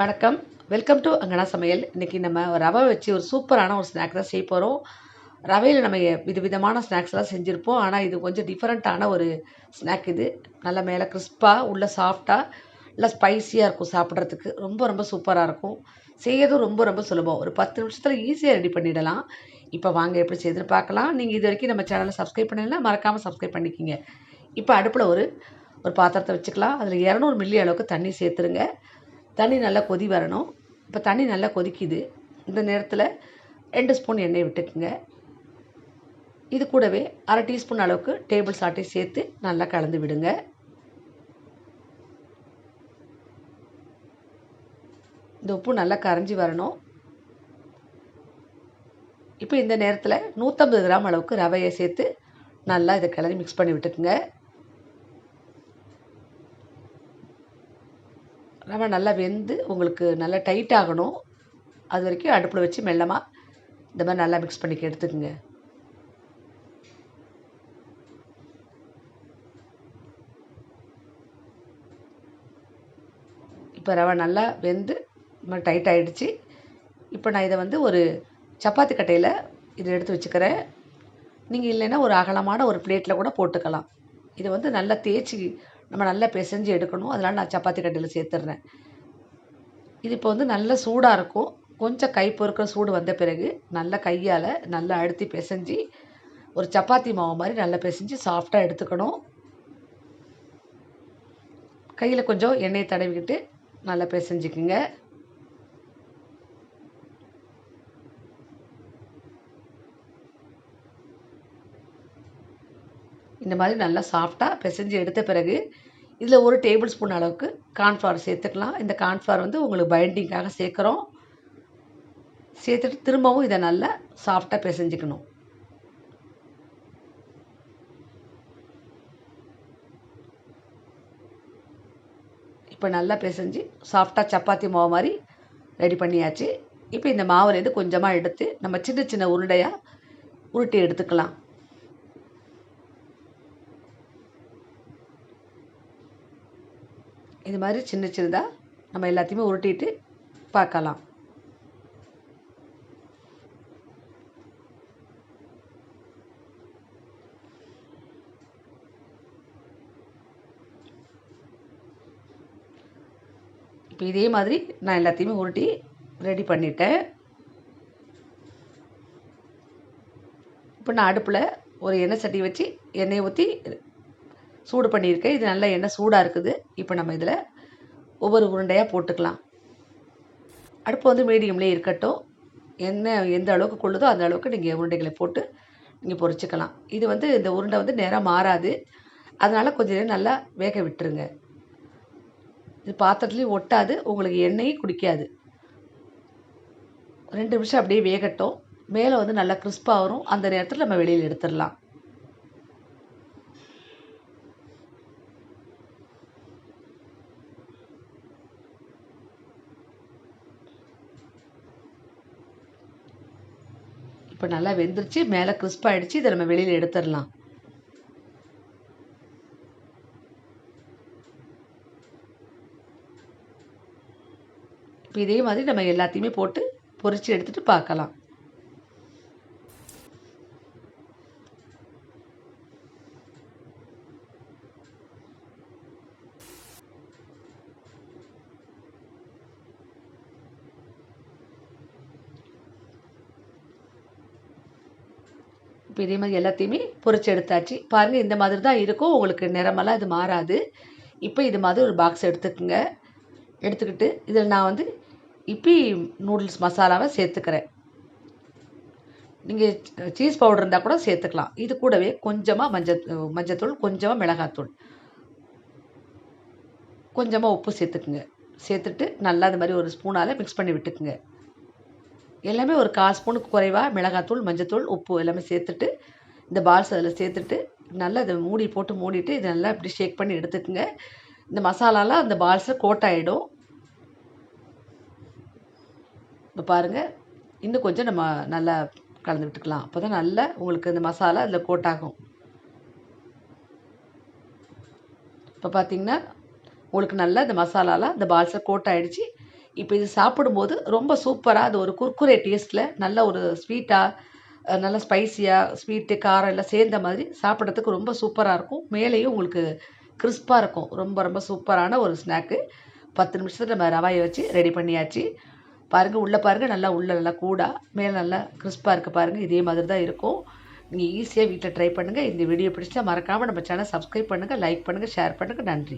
வணக்கம். Welcome to அங்கனா சமையல். இன்றைக்கி நம்ம ரவை வச்சு ஒரு சூப்பரான ஒரு ஸ்நாக் தான் செய்ய போகிறோம் ரவையில் நம்ம விதவிதமான ஸ்நாக்ஸ்லாம் செஞ்சுருப்போம். ஆனால் இது கொஞ்சம் டிஃப்ரெண்ட்டான ஒரு ஸ்நாக் இது. நல்லா மேலே கிறிஸ்பாக உள்ள சாஃப்டாக நல்லா ஸ்பைசியாக இருக்கும் சாப்பிட்றதுக்கு. ரொம்ப ரொம்ப சூப்பராக இருக்கும். செய்யறதும் ரொம்ப ரொம்ப சுலபம். ஒரு பத்து நிமிஷத்தில் ஈஸியாக ரெடி பண்ணிடலாம். இப்போ வாங்க எப்படி செய்துன்னு பார்க்கலாம். நீங்கள் இது வரைக்கும் நம்ம சேனலை சப்ஸ்கிரைப் பண்ணலைன்னா மறக்காமல் சப்ஸ்கிரைப் பண்ணிக்கிங்க. இப்போ அடுப்பில் ஒரு ஒரு பாத்திரத்தை வச்சுக்கலாம். அதில் இரநூறு மில்லி அளவுக்கு தண்ணி சேர்த்துருங்க. தண்ணி நல்லா கொதி வரணும். இப்போ தண்ணி நல்லா கொதிக்குது. இந்த நேரத்தில் ரெண்டு ஸ்பூன் எண்ணெய் விட்டுக்குங்க. இது கூடவே அரை டீஸ்பூன் அளவுக்கு டேபிள் சாட்டை சேர்த்து நல்லா கலந்து விடுங்க. இந்த உப்பு நல்லா கரைஞ்சி வரணும். இப்போ இந்த நேரத்தில் நூற்றம்பது கிராம் அளவுக்கு ரவையை சேர்த்து நல்லா இதை கிளறி மிக்ஸ் பண்ணி விட்டுக்குங்க. ரவை நல்லா வெந்து உங்களுக்கு நல்லா டைட் ஆகணும். அது வரைக்கும் அடுப்பில் வச்சு மெல்லமாக இந்த மாதிரி நல்லா மிக்ஸ் பண்ணிக்க எடுத்துக்கோங்க. இப்போ ரவை நல்லா வெந்து இந்த மாதிரி டைட் ஆகிடுச்சு இப்போ நான் இதை வந்து ஒரு சப்பாத்தி கட்டையில் இதை எடுத்து வச்சுக்கிறேன். நீங்கள் இல்லைன்னா ஒரு அகலமான ஒரு பிளேட்டில் கூட போட்டுக்கலாம். இதை வந்து நல்லா தேய்ச்சி நம்ம நல்லா பிசைஞ்சு எடுக்கணும். அதனால் நான் சப்பாத்தி கட்டையில் சேர்த்துட்றேன் இது இப்போ வந்து நல்லா சூடாக இருக்கும். கொஞ்சம் கை பொறுக்கிற சூடு வந்த பிறகு நல்லா கையால் நல்லா அழுத்தி பிசைஞ்சு ஒரு சப்பாத்தி மாவு மாதிரி நல்லா பிசைஞ்சு சாஃப்டாக எடுத்துக்கணும். கையில் கொஞ்சம் எண்ணெயை தடவிக்கிட்டு நல்லா பிசைஞ்சுக்குங்க. இந்த மாதிரி நல்லா சாஃப்டாக பிசைஞ்சு எடுத்த பிறகு இதில் ஒரு டேபிள் ஸ்பூன் அளவுக்கு கார்ன்ஃப்ளவர் சேர்த்துக்கலாம். இந்த கார்ன்ஃப்ளவர் வந்து உங்களுக்கு பைண்டிங்காக சேர்க்குறோம். சேர்த்துட்டு திரும்பவும் இதை நல்லா சாஃப்டாக பிசைஞ்சிக்கணும். இப்போ நல்லா பிசைஞ்சு சாஃப்டாக சப்பாத்தி மாவு மாதிரி ரெடி பண்ணியாச்சு. இப்போ இந்த மாவுலேருந்து கொஞ்சமாக எடுத்து நம்ம சின்ன சின்ன உருண்டையாக உருட்டி எடுத்துக்கலாம். இது மாதிரி சின்ன சின்னதாக நம்ம எல்லாத்தையுமே உருட்டிட்டு பார்க்கலாம். இப்போ இதே மாதிரி நான் எல்லாத்தையுமே உருட்டி ரெடி பண்ணிட்டேன். இப்போ நான் அடுப்பில் ஒரு எண்ணெய் சட்டி வச்சு எண்ணெயை ஊற்றி சூடு பண்ணியிருக்கேன். இது நல்லா எண்ணெய் சூடாக இருக்குது. இப்போ நம்ம இதில் ஒவ்வொரு உருண்டையாக போட்டுக்கலாம். அடுப்பு வந்து மீடியம்லேயே இருக்கட்டும். என்ன எந்த அளவுக்கு கொள்ளுதோ அந்த அளவுக்கு நீங்கள் உருண்டைகளை போட்டு நீங்கள் பொறிச்சிக்கலாம். இது வந்து இந்த உருண்டை வந்து நேரம் மாறாது. அதனால் கொஞ்சம் நேரம் நல்லா வேக விட்டுருங்க. இது பாத்திரத்துலேயும் ஒட்டாது. உங்களுக்கு எண்ணெயும் குடிக்காது. ரெண்டு நிமிஷம் அப்படியே வேகட்டும். மேலே வந்து நல்லா கிறிஸ்பாக வரும். அந்த நேரத்தில் நம்ம வெளியில் எடுத்துடலாம். இப்போ நல்லா வெந்துருச்சு மேலே கிறிஸ்பாகிடுச்சு இதை நம்ம வெளியில் எடுத்துடலாம். இப்போ இதே மாதிரி நம்ம எல்லாத்தையுமே போட்டு பொரித்து எடுத்துகிட்டு பார்க்கலாம். இப்போ இதே மாதிரி எல்லாத்தையுமே பொறிச்சு எடுத்தாச்சு பாருங்கள் இந்த மாதிரி தான் இருக்கும். உங்களுக்கு நிறமெல்லாம் இது மாறாது. இப்போ இது மாதிரி ஒரு பாக்ஸ் எடுத்துக்கோங்க. எடுத்துக்கிட்டு இதில் நான் வந்து இப்பி நூடுல்ஸ் மசாலாவை சேர்த்துக்கிறேன். நீங்கள் சீஸ் பவுடர் இருந்தால் கூட சேர்த்துக்கலாம். இது கூடவே கொஞ்சமாக மஞ்சள் மஞ்சத்தூள் கொஞ்சமாக மிளகாத்தூள். கொஞ்சமாக உப்பு சேர்த்துக்குங்க. சேர்த்துட்டு நல்லா அது மாதிரி ஒரு ஸ்பூனால் மிக்ஸ் பண்ணி விட்டுக்குங்க. எல்லாமே ஒரு கால் ஸ்பூனுக்கு குறைவாக மிளகாத்தூள் மஞ்சத்தூள் உப்பு எல்லாமே சேர்த்துட்டு இந்த பால்ஸ் அதில் சேர்த்துட்டு நல்லா இதை மூடி போட்டு மூடிட்டு இதை நல்லா இப்படி ஷேக் பண்ணி எடுத்துக்கோங்க. இந்த மசாலாலாம் அந்த பால்ஸில் கோட் ஆகிடும் இப்போ பாருங்கள் இன்னும் கொஞ்சம் நம்ம நல்லா கலந்து விட்டுக்கலாம். அப்போ தான் நல்லா உங்களுக்கு இந்த மசாலா அதில் கோட் ஆகும். இப்போ பார்த்தீங்கன்னா உங்களுக்கு நல்லா இந்த மசாலாலாம் இந்த பால்ஸில் கோட் ஆகிடுச்சு இப்போ இது சாப்பிடும்போது ரொம்ப சூப்பராக அது ஒரு குர்குரே டேஸ்ட்டில் நல்ல ஒரு ஸ்வீட்டாக நல்ல ஸ்பைசியாக ஸ்வீட்டு காரம் எல்லாம் சேர்ந்த மாதிரி சாப்பிட்றதுக்கு ரொம்ப சூப்பராக இருக்கும். மேலேயும் உங்களுக்கு கிறிஸ்பாக இருக்கும். ரொம்ப ரொம்ப சூப்பரான ஒரு ஸ்நாக்கு பத்து நிமிஷத்தில் நம்ம ரவாயை வச்சு ரெடி பண்ணியாச்சு. பாருங்கள் உள்ளே பாருங்கள் நல்லா உள்ளே நல்லா கூடா மேலே நல்லா கிறிஸ்பாக இருக்குது பாருங்கள் இதே மாதிரி தான் இருக்கும். நீங்கள் ஈஸியாக வீட்டில் ட்ரை பண்ணுங்கள் இந்த வீடியோ பிடிச்சா மறக்காமல் நம்ம சேனல் சப்ஸ்கிரைப் பண்ணுங்கள் லைக் பண்ணுங்கள் ஷேர் பண்ணுங்கள் நன்றி.